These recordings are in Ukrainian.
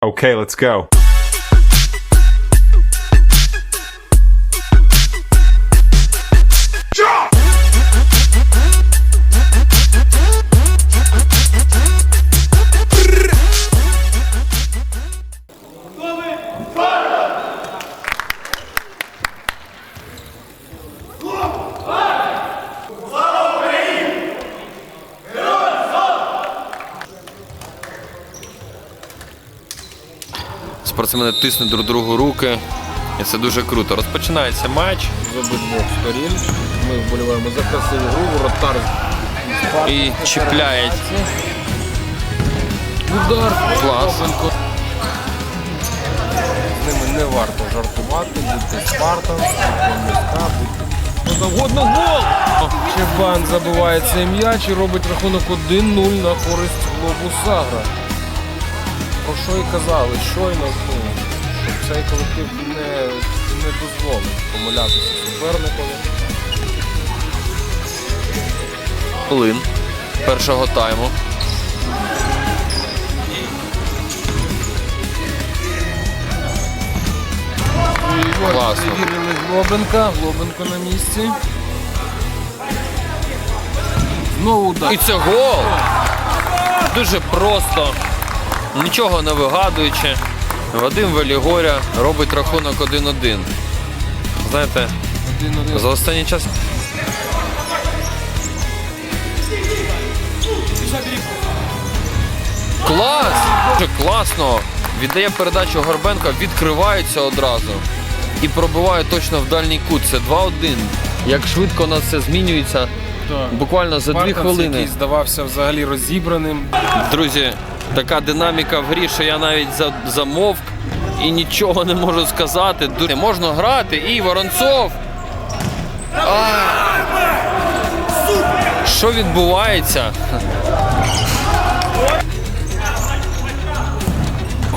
Okay, let's go. Спортсмени тиснуть друг другу руки. І це дуже круто. Розпочинається матч з обидвох сторін. Ми вболіваємо за красиву гру, воротар і чіпляють. Удар. Клас. З ними не варто жартувати, будьте Спартан, будьте міська, будьте. Завгодно гол! Чебан забиває цей м'яч і робить рахунок 1-0 на користь Глобус Агра. Про що і казали, щойно, ну, що цей колектив не, не дозволить помилятися суперникові. Хвилин першого тайму. Класно. Перевірили Глобенка, Глобенко на місці. Знову удар. І це гол. Дуже просто. Нічого не вигадуючи. Вадим Велігоря робить рахунок 1-1. Знаєте, за останній час. Клас! Дуже класно. Віддає передачу Горбенко, відкривається одразу. І пробиває точно в дальній кут. Це 2-1. Як швидко у нас все змінюється. Буквально за 2 Спартанець, хвилини. який здавався взагалі розібраним. Друзі, така динаміка в грі, що я навіть замовк і нічого не можу сказати. Ду- Можна грати і Воронцов. Що відбувається?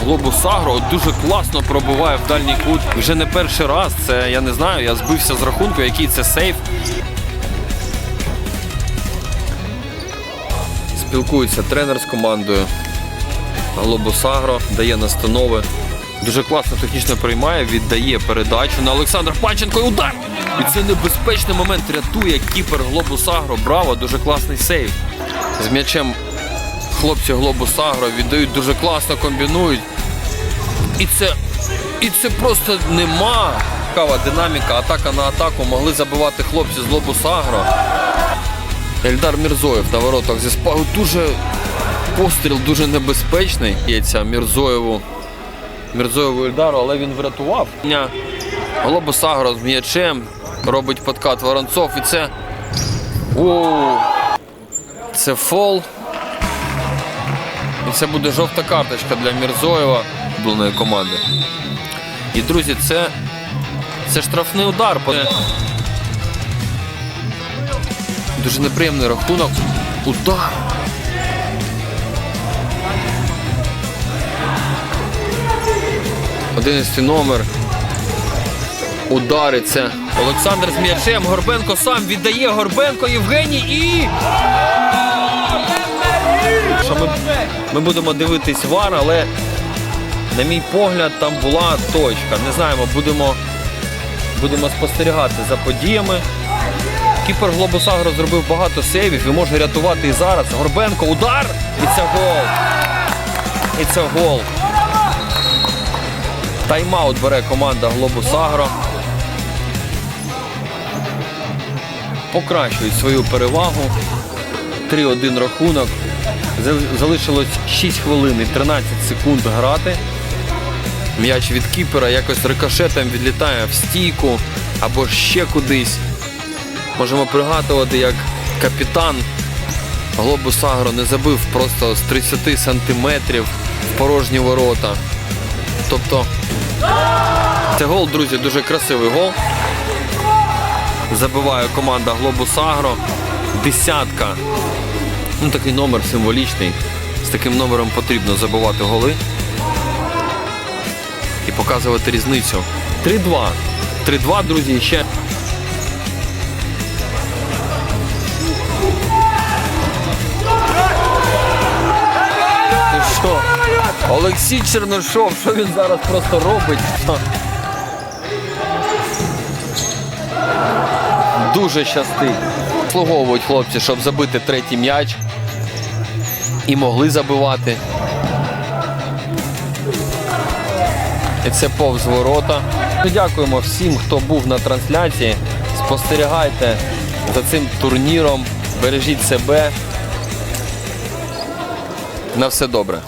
Глобус Агро дуже класно пробиває в дальній кут. Вже не перший раз. Це я не знаю. Я збився з рахунку, який це сейф. Спілкується тренер з командою. Глобус Агро дає настанови. Дуже класно технічно приймає, віддає передачу на Олександра Панченко і удар! І це небезпечний момент рятує кіпер Глобус Агро. Браво, дуже класний сейв. З м'ячем хлопці Глобус Агро віддають дуже класно, комбінують. І це, і це просто нема. Цікава динаміка, атака на атаку. Могли забивати хлопці з Глобус Агро. Ельдар Мірзоєв на воротах зі спагу дуже постріл дуже небезпечний. Ється Мірзоєву. Мірзоєву Ельдару, але він врятував. Ня. Глобус Агро з м'ячем робить подкат Воронцов і це. Оу. Це фол. І це буде жовта карточка для Мірзоєва команди. І друзі, це, це штрафний удар. Дуже неприємний рахунок. Удар. Одинадцятий номер. Удариться. Олександр з м'ячем. Горбенко сам віддає Горбенко Євгеній і. Ми, ми будемо дивитись вар, але на мій погляд, там була точка. Не знаємо, будемо, будемо спостерігати за подіями. Кіпер Глобус Агро зробив багато сейвів і може рятувати і зараз. Горбенко, удар! І це гол. І це гол. Тайм-аут бере команда Глобус Агро. Покращують свою перевагу. 3-1 рахунок. Залишилось 6 хвилин і 13 секунд грати. М'яч від кіпера якось рикошетом відлітає в стійку або ще кудись. Можемо пригадувати, як капітан Глобус Агро не забив просто з 30 сантиметрів в порожні ворота. Тобто це гол, друзі, дуже красивий гол. Забиває команда Глобус Агро. Десятка. Ну, такий номер символічний. З таким номером потрібно забивати голи і показувати різницю. 3-2. 3-2, друзі, ще що? Олексій Черношов, що він зараз просто робить? Дуже щастить. Слуговують хлопці, щоб забити третій м'яч. І могли забивати. І це повз ворота. Дякуємо всім, хто був на трансляції. Спостерігайте за цим турніром. Бережіть себе. На все добре.